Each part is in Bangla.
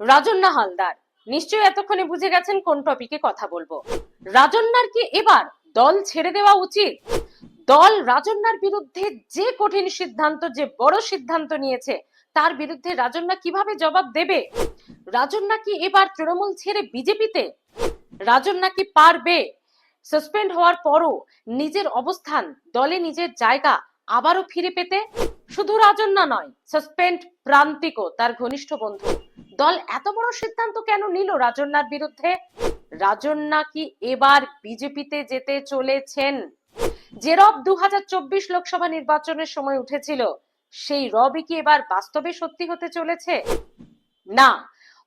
রাজন্না হালদার, নিশ্চয়ই এতক্ষণে বুঝে গেছেন কোন টপিকে কথা বলব। রাজন্নার কি এবার দল ছেড়ে দেওয়া উচিত? দল রাজন্নার বিরুদ্ধে যে কঠিন সিদ্ধান্ত, যে বড় সিদ্ধান্ত নিয়েছে, তার বিরুদ্ধে রাজন্না কীভাবে জবাব দেবে? রাজন্না কি এবার তৃণমূল ছেড়ে বিজেপিতে? রাজন্না কি পারবে? সাসপেন্ড হওয়ার পরও নিজের অবস্থান, দলে নিজের জায়গা আবারও ফিরে পেতে শুধু রাজন্না নয় সাসপেন্ড প্রান্তিকও তার ঘনিষ্ঠ বন্ধু। দল এত বড় সিদ্ধান্ত কেন নিল রাজন্নার বিরুদ্ধে? রাজন্না কি এবার বিজেপিতে যেতে চলেছেন? যে রব দু লোকসভা নির্বাচনের সময় উঠেছিল, সেই রবই কি এবার বাস্তবে সত্যি হতে চলেছে? না।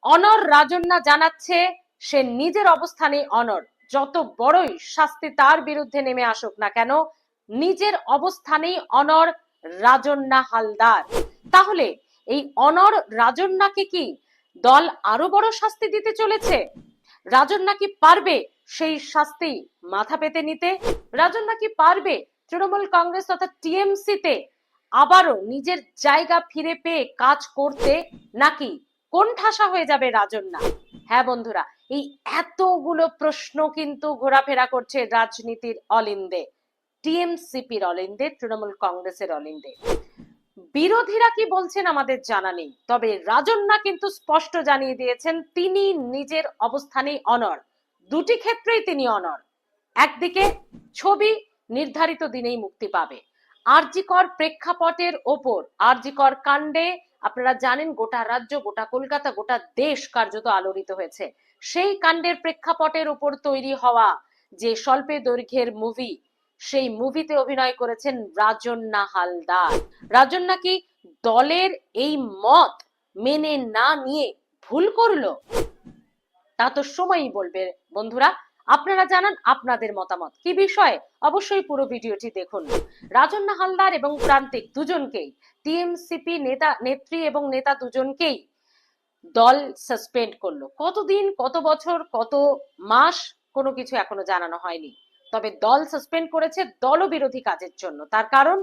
অনর রাজন্না জানাচ্ছে, সে নিজের অবস্থানে অনর। যত বড়ই শাস্তি তার বিরুদ্ধে নেমে আসুক না কেন নিজের অবস্থানেই অনর রাজন্না হালদার। তাহলে এই অনর রাজন্নাকে কি দল আরও বড় শাস্তি দিতে চলেছে? রাজন্না কি পারবে সেই শাস্তি মাথা পেতে নিতে? রাজন্না কি পারবে তৃণমূল কংগ্রেস তথা টিএমসি তে আবারও নিজের জায়গা ফিরে পেয়ে কাজ করতে? নাকি কোন ঠাসা হয়ে যাবে রাজন্না? হ্যাঁ বন্ধুরা, এই এতগুলো প্রশ্ন কিন্তু ঘোরাফেরা করছে রাজনীতির অলিন্দে। টিএমসিপির অলিন্দে, তৃণমূল কংগ্রেসের অলিন্দে। বিরোধীরা কি বলছেন আমাদের জানা নেই, তবে রাজন্না কিন্তু স্পষ্ট জানিয়ে দিয়েছেন তিনি নিজের অবস্থানেই অনর। দুটি ক্ষেত্রেই তিনি অনর। একদিকে ছবি নির্ধারিত দিনেই মুক্তি পাবে। আরজিকর প্রেক্ষাপটের ওপর, আরজিকর কাণ্ডে আপনারা জানেন গোটা রাজ্য, গোটা কলকাতা, গোটা দেশ কার্যত আলোড়িত হয়েছে। সেই কাণ্ডের প্রেক্ষাপটের উপর তৈরি হওয়া যে স্বল্পে দৈর্ঘ্যের মুভি সেই মুভিতে অভিনয় করেছেন রাজন্না হালদার। রাজন্না কি দলের এই মত মেনে না নিয়ে ভুল করল? তা তো সময়ই বলবে। বন্ধুরা, আপনারা জানান আপনাদের মতামত। কি বিষয়ে? অবশ্যই পুরো ভিডিওটি দেখুন। রাজন্না হালদার এবং প্রান্তিক দুজনকেই, টিএমসিপি নেতা, নেত্রী এবং নেতা দুজনকেই দল সাসপেন্ড করল। কতদিন, কত বছর, কত মাস কোনো কিছু এখনও জানানো হয়নি। তবে দল সাসপেন্ড করেছে দলবিরোধী কাজের জন্য। তার কারণ,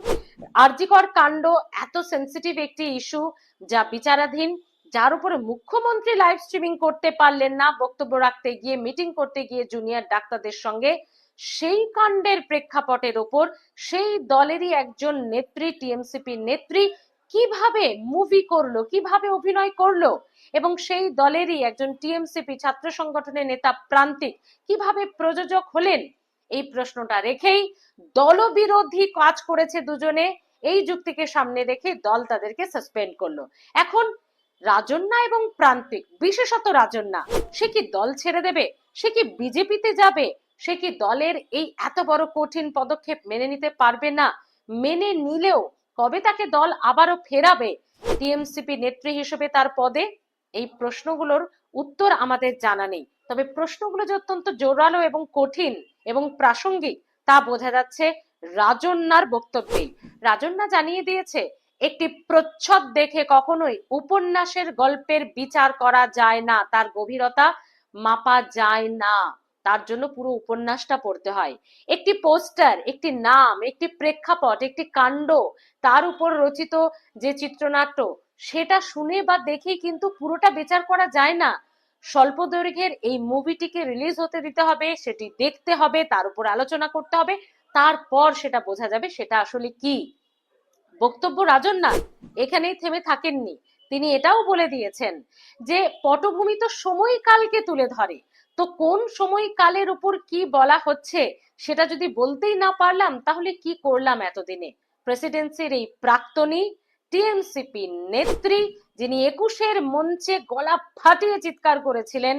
আরজিকর কাণ্ড এত সেন্সিটিভ একটি ইস্যু যা বিচারাধীন, যার উপরে মুখ্যমন্ত্রী লাইভ স্ট্রিমিং করতে পারলেন না, বক্তব্য রাখতে গিয়ে মিটিং করতে গিয়ে জুনিয়র ডাক্তারদের সঙ্গে। সেই কাণ্ডের প্রেক্ষাপটের ওপর সেই দলেরই একজন নেত্রী টিএমসিপি নেত্রী কীভাবে মুভি করল, কীভাবে অভিনয় করল, এবং সেই দলেরই একজন টিএমসিপি ছাত্র সংগঠনের নেতা প্রান্তিক কীভাবে প্রযোজক হলেন এই প্রশ্নটা রেখেই দলবিরোধী কাজ করেছে দুজনে। এই যুক্তিকে সামনে রেখে দল তাদেরকে সাসপেন্ড করল। এখন রাজন্না এবং প্রান্তিক, বিশেষত রাজন্না সে কি দল ছেড়ে দেবে? সে কি বিজেপিতে যাবে? সে কি দলের এই এত বড় কঠিন পদক্ষেপ মেনে নিতে পারবে না? মেনে নিলেও কবে তাকে দল আবারও ফেরাবে? টিএমসিপি নেত্রী হিসেবে তার পদে? এই প্রশ্নগুলোর উত্তর আমাদের জানা নেই। তবে প্রশ্নগুলো যে অত্যন্ত জোরালো এবং কঠিন এবং প্রাসঙ্গিক, তা বোঝা যাচ্ছে রাজন্যার বক্তব্যেই। রাজন্যা জানিয়ে দিয়েছে, একটি প্রচ্ছদ দেখে কখনোই উপন্যাসের গল্পের বিচার করা যায় না, তার গভীরতা মাপা যায় না, তার জন্য পুরো উপন্যাসটা পড়তে হয়। একটি পোস্টার, একটি নাম, একটি প্রেক্ষাপট, একটি কাণ্ড, তার উপর রচিত যে চিত্রনাট্য, সেটা শুনে বা দেখেই কিন্তু পুরোটা বিচার করা যায় না। স্বল্প দৈর্ঘ্যের এই মুভিটিকে রিলিজ হতে দিতে হবে, সেটি দেখতে হবে, তার উপর আলোচনা করতে হবে, তারপর সেটা বোঝা যাবে সেটা আসলে কি। বক্তব্য রাজন্না এখানেই থেমে থাকেননি। তিনি এটাও বলে দিয়েছেন যে, পটভূমি তো সময়কালকে তুলে ধরে। তো কোন সময়কালের উপর কি বলা হচ্ছে, সেটা যদি বলতেই না পারলাম, তাহলে কি করলাম এতদিনে? প্রেসিডেন্সির এই প্রাক্তনী টিএমসিপি নেত্রী যিনি একুশের মঞ্চে গলা ফাটিয়ে চিৎকার করেছিলেন,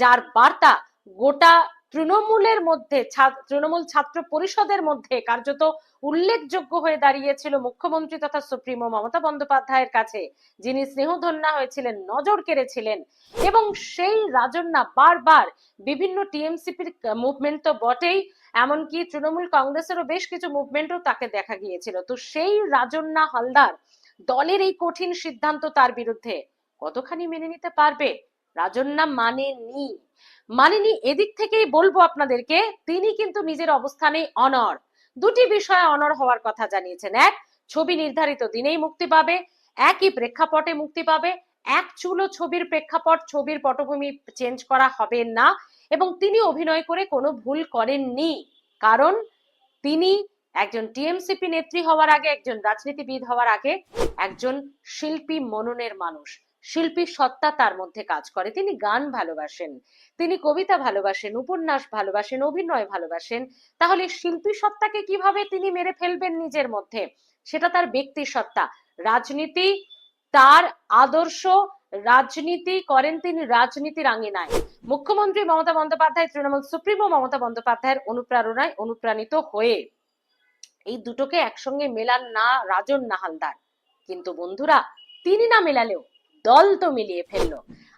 যার বার্তা গোটা তৃণমূলের মধ্যে তৃণমূল ছাত্র পরিষদের মধ্যে কার্যত উল্লেখযোগ্য হয়ে দাঁড়িয়েছিল মুখ্যমন্ত্রী তথা সুপ্রিমো মমতা বন্দ্যোপাধ্যায়ের কাছে, যিনি স্নেহধন্যা হয়েছিলেন, নজর কেড়েছিলেন এবং সেই রাজন্যা বারবার বিভিন্ন টিএমসিপির মুভমেন্ট তো বটেই, এমনকি তৃণমূল কংগ্রেসেরও বেশ কিছু মুভমেন্টও তাকে দেখা গিয়েছিল। তো সেই রাজন্যা হালদার দলের এই কঠিন সিদ্ধান্ত তার বিরুদ্ধে কতখানি মেনে নিতে পারবে? রাজন্যা মানেনি। মানেনি এদিক থেকেই বলব আপনাদেরকে, তিনি কিন্তু নিজের অবস্থানে অনর দুটি বিষয়ে অনর হওয়ার কথা জানিয়েছেন। এক, ছবি নির্ধারিত দিনেই মুক্তি পাবে, একই প্রেক্ষাপটে মুক্তি পাবে, এক চুলো ছবির প্রেক্ষাপট, ছবির পটভূমি চেঞ্জ করা হবে না এবং তিনি অভিনয় করে কোনো ভুল করেননি। কারণ তিনি একজন টিএমসিপি নেত্রী হওয়ার আগে, একজন রাজনীতিবিদ হওয়ার আগে একজন শিল্পী মননের মানুষ। শিল্পী সত্তা তার মধ্যে কাজ করে। তিনি গান ভালোবাসেন, তিনি কবিতা ভালোবাসেন, উপন্যাস ভালোবাসেন, অভিনয় ভালোবাসেন। তাহলে শিল্পী সত্তাকে কীভাবে তিনি মেরে ফেলবেন নিজের মধ্যে? সেটা তার ব্যক্তি সত্তা। রাজনীতি তার আদর্শ, রাজনীতি করেন তিনি রাজনীতির আঙিনায়। মুখ্যমন্ত্রী মমতা বন্দ্যোপাধ্যায়, তৃণমূল সুপ্রিমো মমতা বন্দ্যোপাধ্যায়ের অনুপ্রেরণায় অনুপ্রাণিত হয়ে এই দুটোকে একসঙ্গে মেলান না রাজন নাহালদার। কিন্তু বন্ধুরা, তিনি না মেলালেও দল তো মিলিয়ে ফেলল।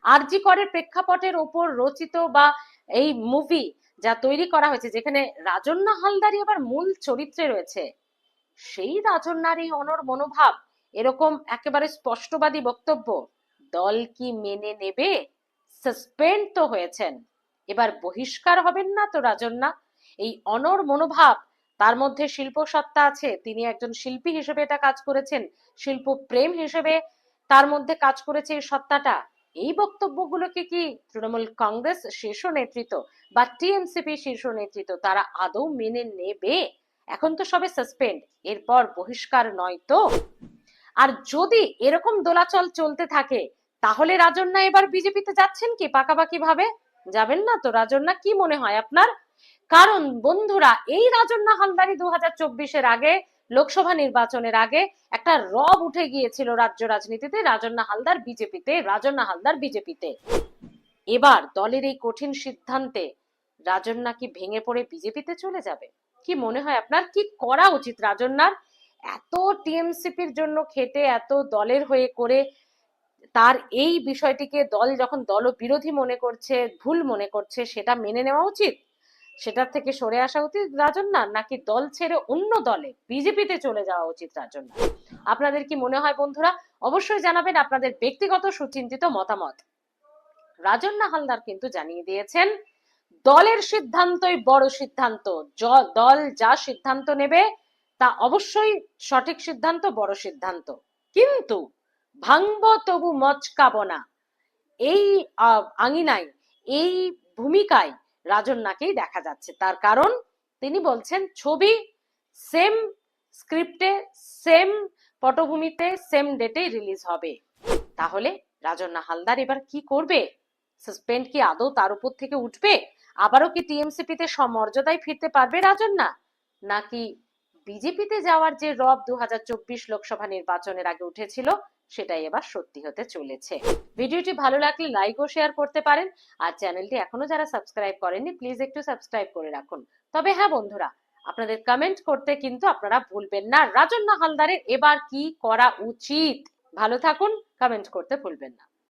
আরজি করের প্রেক্ষাপটের ওপর রচিত বা এই মুভি যা তৈরি করা হয়েছে, যেখানে রাজন্না হালদারই আবার মূল চরিত্রে রয়েছে, সেই রাজন্যার এই অনর মনোভাব, এরকম একেবারে স্পষ্টবাদী বক্তব্য, দল কি মেনে নেবে? সাসপেন্ড তো হয়েছেন। এবার বহিষ্কার হবেন না তো রাজন্যা এই অনর মনোভাব তার মধ্যে শিল্প সত্তা আছে। তিনি একজন শিল্পী হিসেবে এটা কাজ করেছেন, শিল্প প্রেম হিসেবে তার মধ্যে কাজ করেছে এই সত্তাটা। এই বক্তব্যগুলোকে কি তৃণমূল কংগ্রেস শীর্ষ নেতৃত্ব বা টিএমসিপি শীর্ষ নেতৃত্ব তারা আদৌ মেনে নেবে? এখন তো সবে সাসপেন্ড, এরপর বহিষ্কার নয় তো? আর যদি এরকম দোলাচল চলতে থাকে, তাহলে রাজন্যা এবার বিজেপিতে যাচ্ছেন কি পাকাপাকি ভাবে যাবেন না তো? রাজন্যা কি মনে হয় আপনার? কারণ বন্ধুরা, এই রাজন্যা হালদারি দু হাজার চব্বিশের আগে, লোকসভা নির্বাচনের আগে একটা রব উঠে গিয়েছিল রাজ্য রাজনীতিতে রাজন্যা হালদার বিজেপিতে রাজন্যা হালদার বিজেপিতে। এবার দলের এই কঠিন সিদ্ধান্তে রাজন্যা কি ভেঙে পড়ে বিজেপিতে চলে যাবে? কি মনে হয় আপনার? কি করা উচিত রাজন্যার এত টিএমসিপির জন্য খেটে, এত দলের হয়ে করে তার এই বিষয়টিকে দল যখন দল বিরোধী মনে করছে, ভুল মনে করছে, সেটা মেনে নেওয়া উচিত? সেটার থেকে সরে আসা উচিত রাজন্যার নাকি দল ছেড়ে অন্য দলে বিজেপিতে চলে যাওয়া উচিত রাজন্যার আপনাদের কি মনে হয় বন্ধুরা? অবশ্যই জানাবেন আপনাদের ব্যক্তিগত সুচিন্তিত মতামত। রাজন্না হালদার কিন্তু জানিয়ে দিয়েছেন, দলের সিদ্ধান্তই বড় সিদ্ধান্ত। দল যা সিদ্ধান্ত নেবে, তা অবশ্যই সঠিক সিদ্ধান্ত, বড় সিদ্ধান্ত। কিন্তু ভাঙব তবু মচকাবো না। এই আঙিনায়, এই ভূমিকায় রাজন্যাকেই দেখা যাচ্ছে। তার কারণ তিনি বলছেন, ছবি সেম স্ক্রিপ্টে, সেম পটভূমিতে, সেম ডেটেই রিলিজ হবে। তাহলে রাজন্না হালদার এবার কি করবে? সাসপেন্ড কি আদৌ তার উপর থেকে উঠবে? আবারও কি টিএমসিপি তে সমর্যাদায় ফিরতে পারবে রাজন্না নাকি বিজেপিতে যাওয়ার যে রব দু হাজার চব্বিশ লোকসভা নির্বাচনের আগে উঠেছিল সেটাই এবার সত্যি হতে চলেছে। ভিডিওটি ভালো লাগলে লাইক ও শেয়ার করতে পারেন। আর চ্যানেলটি এখনও যারা সাবস্ক্রাইব করেননি প্লিজ একটু সাবস্ক্রাইব করে রাখুন। তবে হ্যাঁ বন্ধুরা, আপনাদের কমেন্ট করতে কিন্তু আপনারা ভুলবেন না। রাজন্না হালদারের এবার কি করা উচিত? ভালো থাকুন কমেন্ট করতে ভুলবেন না।